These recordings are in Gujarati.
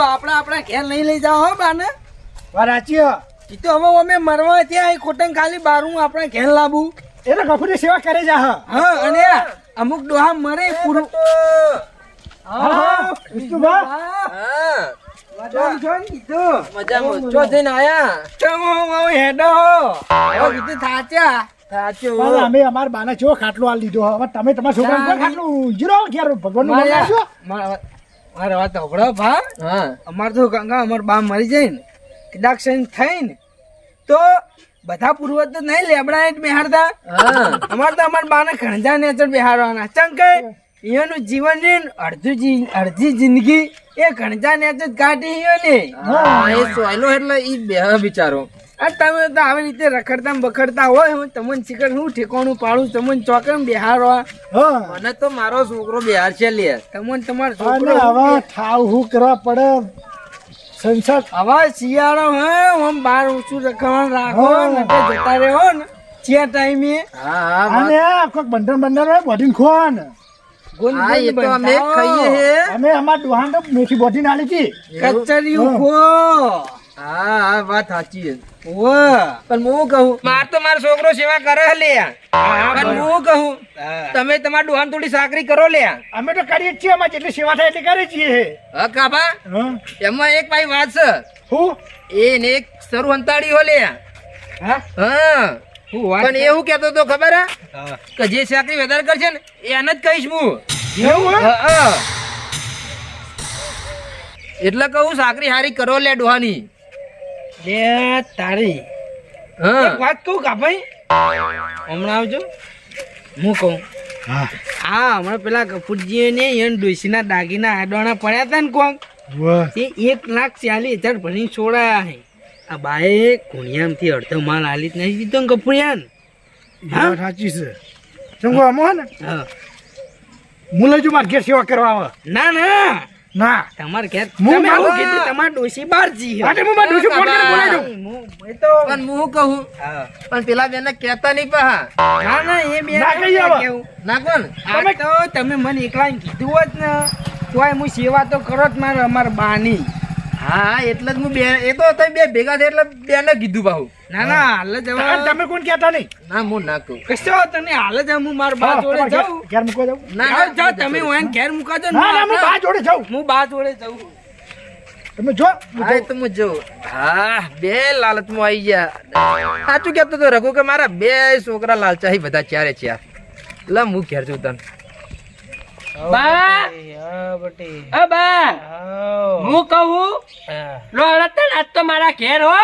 કીધું આપણા આપણા ઘેર નહીં લઈ જાઓ હો બાને. હે. એ તો હવે અમે મરવા ત્યાં ખોટંગ ખાલી બારું આપણે ઘેર લાવું એ તો ગફુરી સેવા કરે જા હા. અને અમુક ડોહા મરે પૂરું હા, વિષ્ણુભા. હા. જોન, જોન કીધું. મજામાં. ચો થઈને આયા? ચમો હેડો હવે કીધું થાચ્યા. અમે અમારા બાના ચેવો ખાટલો હવે તમે તમારા ખાટલું? ભગવાનનું નામ મારે વાત સાંભળો ભા હા. અમાર તો ગંગા અમાર બા મરી જાય ને સહીન થઈ ને તો બધા પૂર્વજ તો નહીં લેબડા હા. અમાર તો અમાર બાને ખણજા નેચર બેહાડવાના. ચમ કે એનું જીવન છે અડધું અડધી જિંદગી એ ખણજા નેચર કાઢી ઈયો ને હા એ સોયલો એટલે ઈ બે બિચારો આ તમે તો આવી રીતે રખડતા બખડતા હોય હું તમને શીખર હું ઠેકાણું પાડું તમને ચોકમ બેહાડવા હા. મને તો મારો છોકરો બિહાર છે લે. તમને તમારો છોકરો હવે ઠાવ હું કરવા પડે? સંસાર હવે શિયાળો હે હું બાર ઊંચું રખવાનું રાખો. ને જતા રહો ને ચિયા ટાઈમે હા હા અને આ કોઈક બંધન બંધન હોય બોડીને ગુન તો અમે અમારા ડોહાન તો મેથી બોડી નાલી હતી. કચરિયું હા. ખો. હા હા વાત સાચી છે. ઓ પણ હું કહું માર તો મારો છોકરો સેવા કરે લે પણ હું કહું તમે તમારા ડોહાન થોડી સાકરી કરો લે અમે તો કરીએ છીએ અમારે જેટલી સેવા થાય એટલી કરીએ છીએ. હા કાબા? એમાં એક ભાઈ વાત છે. હું? એ એક સરું અંતાડી હો લે હા? હા. પણ એવું કેતો તો ખબર હે? કે જે સાકરી વધારે કરશે ને એને જ કહીશ હું. એવું હે? હા, હા. એટલે કહું સાકરી હારી કરો લે ડોહાની લે તારી હા. એક વાત કહું કા ભાઈ હમણાં આવજો. હું કહું. હા. હા હમણાં પેલા કપૂરજી ને એને ડોસીના દાગીના આડવાના પડ્યા હતા ને કોક તે એક લાખ ચાલીસ હજાર ભરી છોડાયા હે. આ બાએ કુણિયામથી અડધો માલ આલી જ નહીં દીધો ને કપૂરિયાન હા? સાચી છે. ચંગો આમ ને? હા. હું લઈ જઉં મારા ઘેર સેવા કરવા આવે. ના ના. ના. તમારે ઘેર હું મારું- કીધું તમારે ડોસી બહાર હે. માટે હું મારા ડોશી ફોન કરીને બોલાવી દઉં. એ તો પણ હું કહું પણ પેલા બેને કહેતા નહીં પા ના ના એ બે ના કહી આવો. કેવું. ના કોણ? આ તો તમે મને એકલા કીધું હોત ને તોય હું સેવા તો કરો જ મારે અમારા બાની. હા એટલે જ હું બે એ તો તમે બે ભેગા થયા એટલે બેને કીધું બાહુ ના ના હાલ જ અને તમે કોણ કહેતા નહીં? ના હું ના કહું. કશો તને હાલ જ હું માર બા જોડે જાઉં. ઘેર- મૂકવા જાઉં? ના જાઓ, તમે હું ઘેર મૂકા જાઉં ના ના હું બા જોડે જાઉં. હું બા જોડે જાઉં. તમે જો હું બે લાલચમાં આવી ગયા. સાચું કહેતો તો રઘુ કે મારા બે છોકરા લાલચાહી બધા ચારે ચાર લે હું ઘેર છું તને. બા! હા બટી. અ બા! હું કહું લો રતન આજ તો મારા ઘેર હો.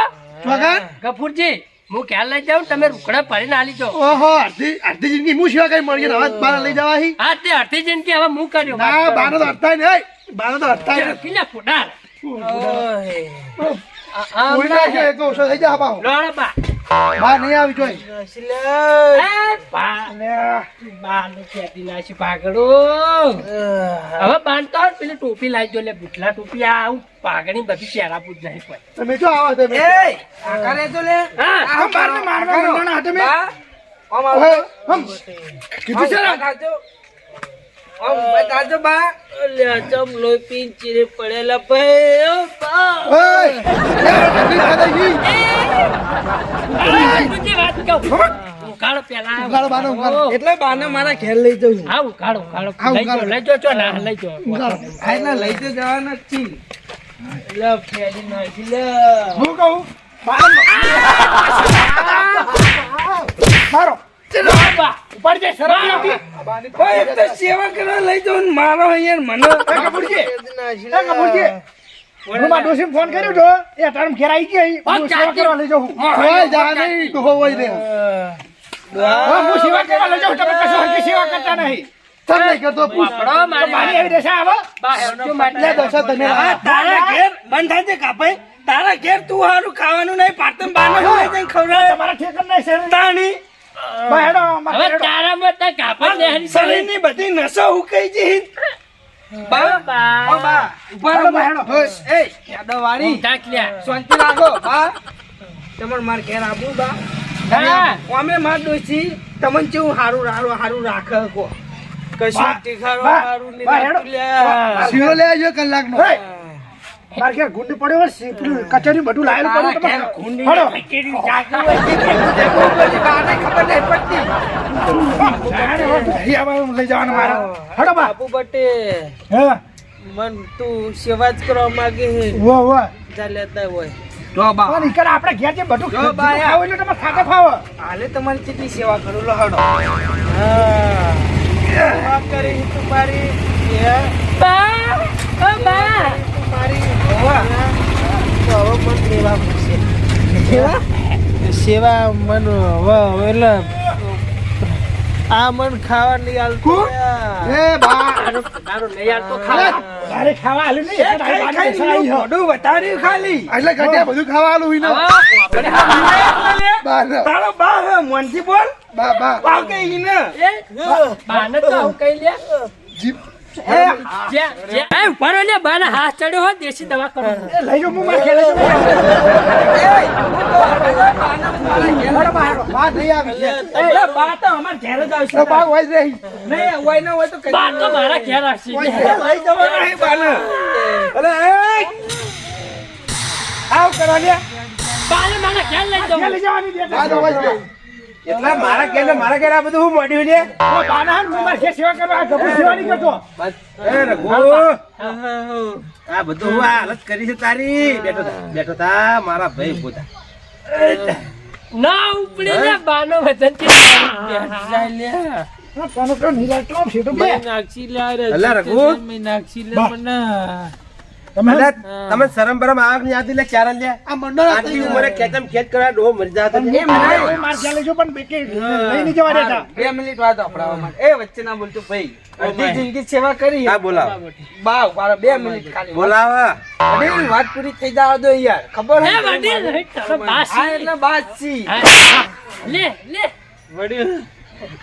સ્વાગત. ગફુરજી હું ક્યાં લઈ જાઉં? તમે રૂકડા ભરીને આલી જો ઓહો અડધી અડધી જિંદગી હું સેવા કઈ મળી હવે બાર લઈ જવા હી હા તે અડધી જિંદગી હવે હું કર્યો? ના બાર તો અડતાય નહીં. બાર તો અડતા ને કિલા ફોડા ઓય. આ ના છે તો ઓછો થઈ જા બાપા. લોડા બા. બા નહીં આવી જોઈ. હવે બાંધતો હોય પેલી ટોપી લાવી જો લે બુટલા ટોપી આ આવું પાગડી બધી શેરા પૂજ નહીં પડે તમે જો આવો તમે એય, આ કરે તો લે. હા. મારવા હાથે મેં. હમ. કીધું છે આમ બા. અલ્યા, ચમ લોહી પીને ચીરે પડેલા ભાઈ, ઓ બા. લે, ઠંડી લાગે છે. બુદ્ધિ વાત કહું ઉકાળો પેલા ઉકાળો બાનો, ઉકાળો. એટલે બાને મારા ઘેર લઈ જવું હા ઉકાળો ઉકાળો લઈ જો ઉકાળો. લઈ જો ચો ના લઈ જો એટલે લઈ તો જવાના જ લે, ફેરી નાખી લે. હું કહું. મારો બા ઉપાડ શરમ? તો સેવા કરવા લઈ જો મારો અહીંયા મને. કપૂરજી, કપૂરજી. હું મારા ડોશીને ફોન કર્યો તો એ અટાણે ઘેર આવી ગઈ હું સેવા કરવા લઈ જાઉં ઓય, જા નહીં, ડોહો હોય રે. હું. સેવા કરવા લઈ જાઉં તમે કશો હરખી સેવા કરતા નહીં. તમ નહીં કરતો પૂછ. વાપરો તો મારી મારી એવી દશા આવે. દશા તમે તારા ઘેર બંધ થાય છે કાપાઈ તારા ઘેર તું હારું ખાવાનું નહીં પાટમ બાને હોય જઈને ખવડાવે? તમારા ઠેકર નહીં તાણી હવે હેડો. તારા મત કાપડ લેહરી શરીરની બધી નસો હુકાઈ જઈ. બા બા. બા. ઊભા રહો હેડો, બા. હેડો. ઓય, એ યાદો ટાકલ્યા શાંતિ રાખો બા. તમારે માર ઘેર આવું બા. હા. અમે માર ડોસી તમને કેવું હારું હારું હારું રાખે કો. કશું તીખારો હારું. શીરો લઈ આવજો કલાકનો. મારે ક્યાં ગુંડ પડ્યો હોય, પેલું કચેરી બધું લાયેલું પડ્યું તમારે. કચેરી જાતું હોય ખબર નહીં પડતી. લઈ જવાનું મારે. હડો બાપુ બટે હા, મન તું સેવા જ કરવા માંગે હે વો વો. જા લેતા હોય. બા, પણ આપણે ઘેર જે બધું જો બા, બધું એટલે તમારે ખાતા ફાવે. હાલે તમારી કેટલી સેવા કરું લો હડો હા. સેવા કરી તમારી હે બા ઓ બા. સેવા મન હવે એટલે આ મન ખાવા નહીં હાલતું એ બા. તારો નહીં યાર ખાવા. અરે, તારે ખાવા હાલ્યું નહીં, મોઢું વધાર્યું ખાલી. એટલે ઘટ્યા બધું ખાવા હાલું ઈને. બા, તારો બા હે મોનથી બોલ. બા, બા. બા કે ઈને. એ બાને તો કઈ લે. જીપ. હાથ ચડ્યો હોય દેશી દવા કરો. લઈ જાઓ, હું મારા ઘેર લઈ મારા ઘેર આવશે. જવાનો આવ લે ઘેર લઈ. તો. એટલા મારા ઘેર ને મારા ઘેર આ બધું હું મોડ્યું લે ઓ, બાના હું મારા સેવા કરવા આ સેવા નહીં કરતો. એ રઘુ. આ બધું હું આ હાલત કરી છે તારી. બેઠો બેઠો થા મારા ભાઈ પોતા ના ઉપડી લે બાનો વજન છે જા લે. આ કોનો તો નિરાશ તો બે. નાક્ષી લે રે અલા, રઘુ. નાક્ષી લે મને. તમે તમે શરમ બરમ આવકની આતી લે ચાર લે? આ મંડળ આટલી ઉંમરે ખેંચમ ખેંચ કરવા ડોહો મરી જાતો છે. એ માર ઘેર લઈ પણ બેટી લઈ નહીં જવા દેતા. બે મિનિટ વાત આપડાવવા માટે. એ વચ્ચે ના બોલતો ભાઈ અડધી જિંદગી સેવા કરી. હા બોલાવ. બા ઊભા બે મિનિટ ખાલી. બોલાવ. વડીલ વાત પૂરી થઈ જવા દો યાર. ખબર હે હે વડીલ. એટલે. લે લે. વડીલ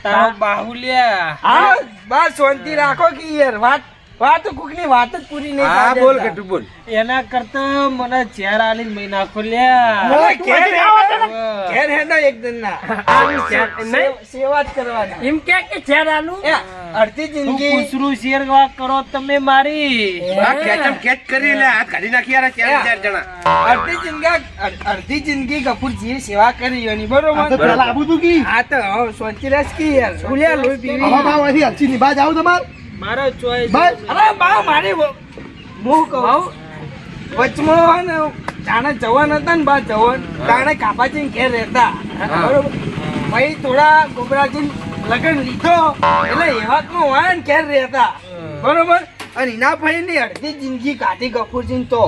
તારો બાહુલ્યા હા. બા શાંતિ રાખો કે યાર વાત વાત કોકની વાત જ પૂરી નહીં હા બોલ કટુ બોલ. એના કરતા મને ચેર આલી મહિના ખોલ્યા. હવે તું હજી આવો તો ને. એક દિન ના નહીં. સેવા જ કરવાની. એમ કે કે છે આલું? અડધી જિંદગી પૂછરું શેર વા કરો તમે મારી. આ કેચમ કેચ કરી લે હાથ કાઢી નાખી યાર ચાર ચાર જણા. અડધી જિંદગી અડધી જિંદગી કપૂરજીએ સેવા કરી એની બરોબર? તો આબુ તું કી. હા તો સોંચી રાસ કી યાર ભૂલ્યા લોઈ પીવી? હવે બા અહીંથી હલચી ની બાજ આવું તમારે. મારો ચોઈસ બસ. અરે બા મારી હું કહું વચમાં ને જાણે જવાન હતા ને બા જવાન. જાણે કાપાજી ઘેર રહેતા. બરોબર? પછી થોડા ગોબરાજી લગન લીધો. એટલે એવા તો હોય ને ઘેર રહેતા. બરોબર? અને એના ભાઈ ની અડધી જિંદગી કાઢી કપૂરજી તો.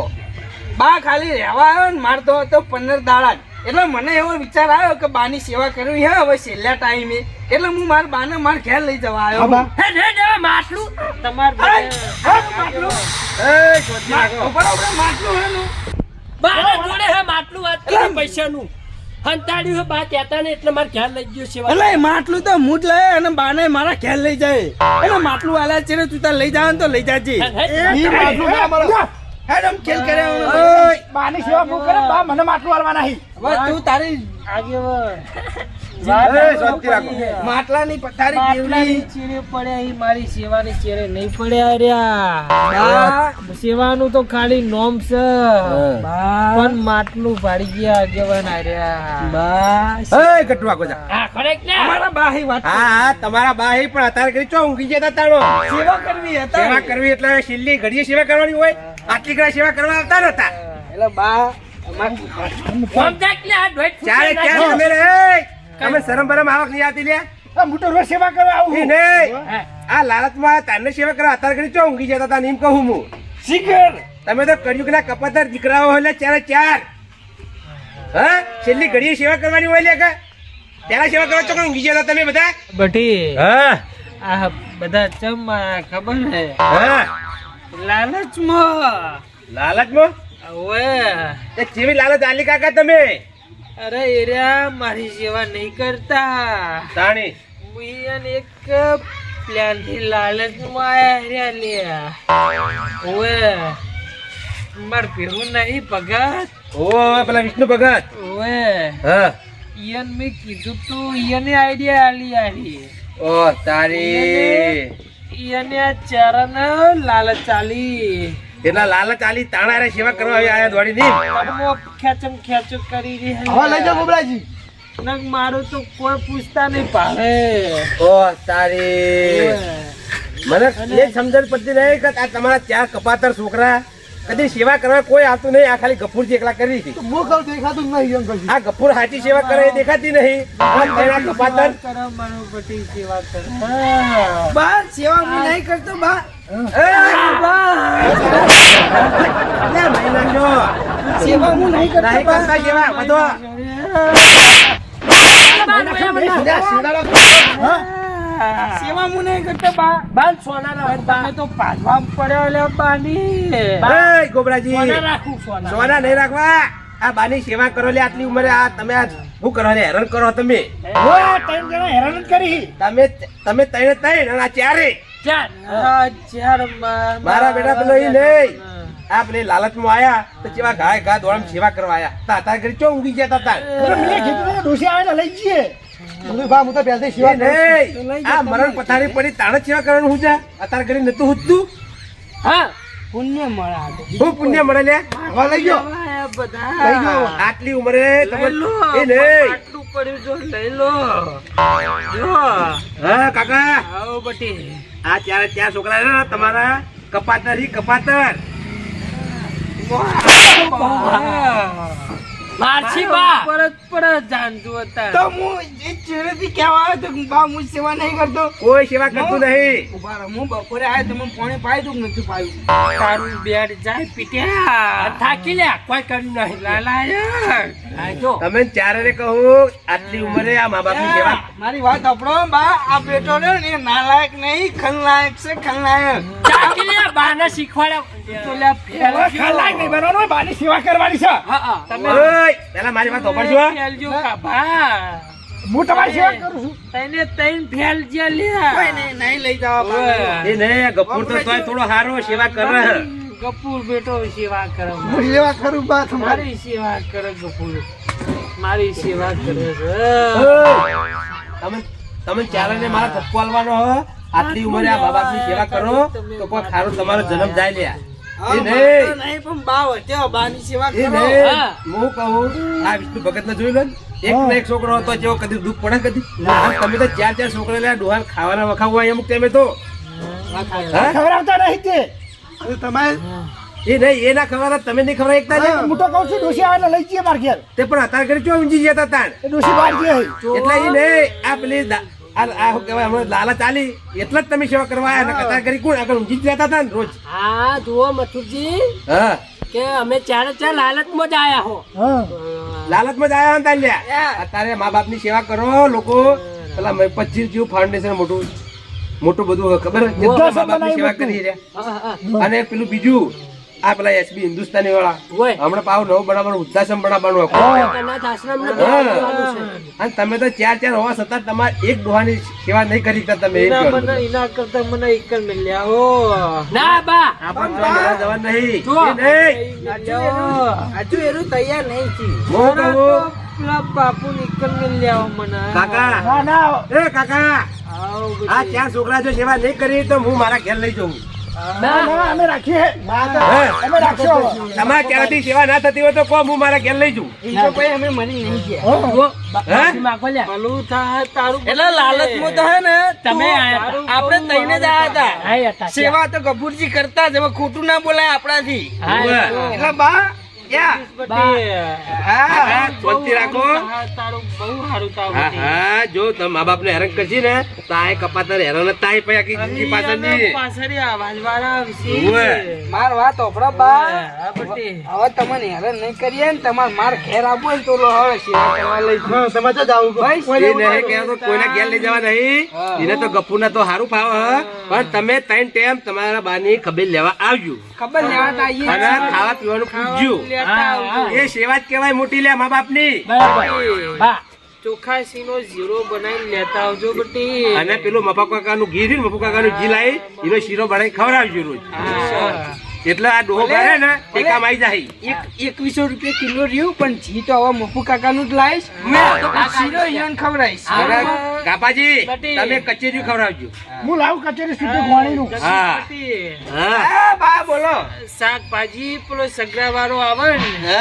બા ખાલી રહેવા આવ્યો ને મારતો હતો પંદર દાડા જ. એટલે મને એવો વિચાર આવ્યો કે બાની સેવા કરવી હે હવે છેલ્લા ટાઈમે એટલે હું મારા બાને માર ઘેર લઈ જવા આવ્યો બા. હે રે રે માટલું તમાર માટલું. એ શોધી નાખો. ઉપર ઉપર માટલું હે નું. બાના જોડે હે માટલું વાત કરી પૈસાનું હંતાડ્યું હે બા કહેતા ને એટલે મારે ઘેર લઈ ગયો સેવા એટલે માટલું તો હું જ લઈ અને બાને મારા ઘેર લઈ જાય એટલે માટલું આલ્યા છે તું તાર લઈ જાવ તો લઈ જાજે હે, હે. માટલું ના. હેડ આમ ખેલ કરે ઓય, બાની સેવા મુ કરે બા મને માટલું આલવા નહીં હવે તું તારી શાંતિ રાખો. માટલાની પથારી માટલાની ચીરે પડ્યા ઈ મારી સેવાની ચીરે નહીં પડ્યા રહ્યા. સેવાનું તો ખાલી નોમ છે. પણ માટલું ભાડી ગયા આગેવાન આર્યા બા. એ કટવા કોજા જા હા ખરેક ને અમારા બાહી વાત હા હા તમારા બા હી પણ અત્યારે કરી ચો ઊંઘી જતા તાણો? સેવા કરવી હતા. સેવા કરવી એટલે છેલ્લી ઘડીએ સેવા કરવાની હોય. આટલી ઘણા સેવા કરવા આવતા નતા. એટલે બા. તમે શરમ બરમ આવક નહીં આવતી લે આ મોટો રોજ સેવા કરવા આવું ઈ આ લાલચમાં તારને સેવા કરવા અત્યારે ઘડી ચો ઊંઘી જતા તા એમ કહું હું. શીખર. તમે તો કર્યું કે કપાતર દીકરાઓ હોય એટલે ચારે ચાર. હા? છેલ્લી ઘડીએ સેવા કરવાની હોય લે કે? પેલા સેવા કરવા ચોકડ ઊંઘી જતા તમે બધા? બટી હા? આ બધા ચમ ખબર ને હા? લાલચમાં. લાલચમાં? ઓએ એ જેવી લાલચ? આલી કાકા તમે? અરે એરિયા મારી સેવા નહીં કરતા. તાણી. હું ઈયાને એક પ્લાનથી લાલચમાં આયા લ્યા. ઓએ માર ભેગું નહીં ભગત. ઓ પેલા વિષ્ણુ ભગત. ઓએ હા. ઈયન મેં કીધું તું ઈયને આઈડિયા આલી આલી. ઓ તારી. આ ચરણ લાલચ ચાલી એટલા લાલચ આલી તાણા રે સેવા કરવા આયા દોડી ની પગમાં ખેંચમ ખેંચો કરી રહી હે. હવે લઈ જાવ બબડાજી નક મારું તો કોઈ પૂછતા નહીં પાડે ઓ તારી. મને એ સમજણ પડતી નહીં કે આ તમારા ચાર કપાતર છોકરા કદી સેવા કરવા કોઈ આવતું નહીં. આ ખાલી ગફુર એકલા કરી છે તો હું કહું દેખાતું નહીં અંકલજી આ ગફુર હાચી સેવા કરે એ દેખાતી નહીં. તેના કપાતર બધી સેવા કરો. બા સેવા હું નહીં કરતો બા. સેવા હું નહીં કરતો નહીં બા. કરતા સેવા બધો. સેવા હું નહીં બા. બાલ સોના તમે તો પાછવા પડ્યો લે બાની. એ ગોબરાજી. સોના રાખું સોના. સોના નહીં રાખવા. આ બાની સેવા કરો લે આટલી ઉંમરે. આ તમે આ શું કરો ને હેરાન કરો તમે. ઓય, ત્રણ જણા હેરાન કરી. તમે તમે ત્રણે ત્રણ અને આ ચારે. ચાર. ચાર મારા બેટા પેલો ઈ નહીં આ પેલી લાલચમાં આયા. તો જેવા ગાય ઘા દોડમ સેવા કરવા આયા. તા તાર ઘરે ચો ઊંઘી ગયા તા એટલે મેં કીધું ને, આવે ને લઈ જઈએ બા હું તો પહેલથી એ નહીં. આ મરણ પથારી પડી તાણે સેવા કરવાનું હું છે અત્યારે ઘરે નતું હુજતું હા. પુણ્ય મળે હું પુણ્ય મળે લે? હવે લઈ ગયો. લઈ ગયો આટલી ઉંમરે તમે એ નહીં. પડ્યું જો લઈ લો. જો. હા કાકા. આવો બટી. આ ચાર ચાર છોકરા છે ને તમારા કપાતર હી કપાતર. મારછી બા. પરત પરત જાણતું હતા તો હું એ ચહેરેથી કહેવા આવ્યો તો બા હું સેવા નહીં કરતો. કોઈ સેવા કરતો નહીં. ઊભા રહો હું બપોરે આવ્યો તો મને પોણે પાઈ દઉં કે નથી પાયું. તારું બેડ જાય પીટ્યા. થાકી લે કોઈ કર્યું નહીં. લાલાય આ જો. તમે ચારે કહું આટલી ઉંમરે આ મા બાપની સેવા. મારી વાત સાંભળો બા આ બેટો ને એ નાલાયક નહીં ખલનાયક છે ખલનાયક. થાકી લે બાને શીખવાડ્યા. તો લે નહીં બનવાનું બાની સેવા કરવાની છે. તમે ઓય પેલા મારી વાત સાંભળજો ફેલજો કાભા હું તમારી સેવા કરું છું. તઈને તઈને ફેલ જે લે નહીં નહીં લઈ જવા એ નહીં ગફુર તો તોય થોડો હારો સેવા કરે. ગપુર બેટો સેવા કરે. હું સેવા કરું બા તમારી. સેવા કરે ગપુર મારી સેવા કરે છે. તમે તમે ચારે ને મારા ધક્કો આલવાનો આટલી ઉંમરે આ બાબા બાપની સેવા કરો તો કોઈ ખારો તમારો જન્મ જાય લ્યા. નહીં બા નહીં. પણ બા વચ્ચે બાની સેવા કરો. હું. કહું આ વિષ્ણુ ભગત ને જોઈ લો એક ને એક છોકરો હતો જેવો કદી દુઃખ પડે કદી તમે તો ચાર ચાર છોકરા લ્યા ડોહાન ખાવાના વખાવવા અમુક ટાઈમે તો. ખવડાવતા નહીં તે તમારે એ નહીં એ ના ખવડાવતા તમે નહીં ખબર એકતા ને? હું તો કહું છું ડોશી આવે લઈ જઈએ માર ઘેર. તે પણ અત્યારે ઘરે ચો ઊંઘી ગયા તા તાણ? એ ડોશી બહાર એટલે એ નહીં આ પેલી આ આ શું કહેવાય? હમણાં લાલા ચાલી. એટલે જ તમે સેવા કરવા આવ્યા. નકર અત્યારે કોણ? આગળ ઊંઘી જ જતા હતા ને રોજ. હા જુઓ મથુરજી હા. કે અમે ચારે ચાર લાલચમાં જ આયા હો. હા. લાલચમાં જ આયા હતા લ્યા તારે મા બાપની સેવા કરો લોકો. પેલા પચીસ જેવું ફાઉન્ડેશન મોટું મોટું બધું ખબર સેવા કરી રહ્યા. અને પેલું બીજું આ પેલા એસબી હિન્દુસ્તાની વાળા. હમણાં પાવ નવું બનાવવાનું વૃદ્ધાશ્રમ બનાવવાનું છે. અને તમે તો ચાર ચાર હોવા છતાં તમારે એક ડોહાની સેવા નહીં કરી શકતા તમે છો. એના કરતા મને એક જ મળ્યા હો. ના બા. આપણે જવા નહીં. જુઓ. એ નહીં. હજુ એનું તૈયાર નહીં બાપુ નીકળ મને. કાકા. ના ના. એ કાકા. આ ચાર છોકરા જો સેવા નહીં કરી તો હું મારા ઘેર લઈ જાઉં. તમારા ત્યાંથી સેવા ના થતી હોય તો કહો હું મારા ઘેર લઈ જાઉં. અમે મરી નહીં એટલે લાલચમાં તો હે ને તમે. આપણે તઈને જ હતા. સેવા તો ગભુરજી કરતા જ હવે ખોટું ના બોલાય આપણાથી. એટલે બા જો તમે મા બાપ ને. હેરાન કરશી ને તાય કપાતર હેરાન તાય પછી આખી જિંદગી પાછળ અવાજવાળા આવશે. ઉવ્વે. માર વાત ઓપડા બા. હવે તમને હેરાન નહીં કરીએ ને તમારે માર ઘેર આપવો ને તો લો હવે તમે તો ભાઈ નહીં કે તો કોઈના ઘેર લઈ જવા નહીં. એને તો ગપુ તો સારું ફાવ હ. પણ તમે ત્રણ ટાઈમ તમારા બાની ખબર લેવા આવજો. ખબર લેવા ખાવા પીવાનું પૂછજો. લેતા એ સેવા જ કહેવાય મોટી લે મા બાપની બરાબર. બા, ચોખાસીનો જીરો બનાવીને લેતા આવજો બટી. અને પેલું મફા કાકા નું ઘી રહ્યું ને, મફુ કાકા ઘી લાવી એનો શીરો બનાવી ખવડાવજો રોજ. એટલે આ ડોહો ને કામ આવી જાય. એક એકવીસો રૂપિયા કિલો રહ્યું પણ જી તો હવે મફુ કાકા નું જ લાવીશ શીરો ઈયોને ખવડાવીશ. આ કાપાજી તમે કચેરી ખવડાવજો. હું. લાવું કચેરી સીધું ગોળીનું નું હા. હા. બા બોલો. શાકભાજી પેલો સગરા વાળો આવે ને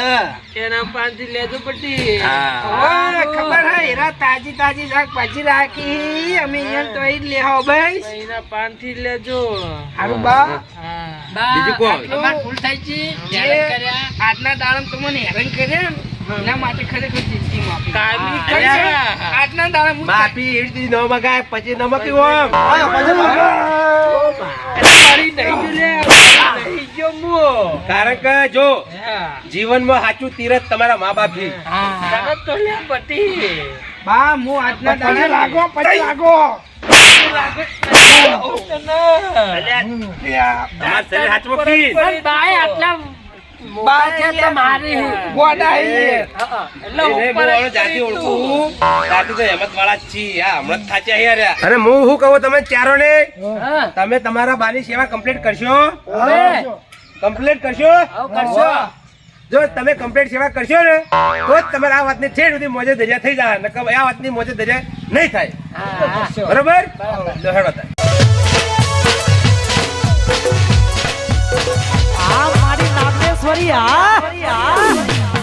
એના પાંચથી લેજો પટ્ટી હા. ખબર હે એરા તાજી તાજી શાકભાજી રાખી અમે અહીંયા તો એ લેહો ભાઈ એના પાંચથી લેજો હારું બા. બીજું કોણ? ફૂલ થાય છે આજના દાડમ તમને હેરાન કર્યા એના માટે ખરેખર જિંદગી માફી. કાયમી ખરેખર આજના દાડમ હું માફી એ રીતે ન મગાય પછી ન મગાય. ઓમ મારી નહીં લે, નહીં જો મુ. કારણ કે જો હા. જીવનમાં સાચું તીરથ તમારા મા બાપથી તરત તો લે પટી બા હું આજના પછી દાડમ લાગો પછી લાગો. તમારા શરીર હાથમાં પી બાય આટલા બા મારી ગોડા હે. શું કહું તમે ચારો ને? તમે તમારા બાની સેવા કમ્પ્લીટ કરશો? કમ્પ્લીટ કરશો? કરશો. જો તમે કમ્પ્લીટ સેવા કરશો ને તો જ તમારે આ વાતની છેડ સુધી મોજે દરિયા થઈ જાય. નકર આ વાતની મોજે દરિયા નહીં થાય. બરોબર. બરોબર. ઈશ્વરી આ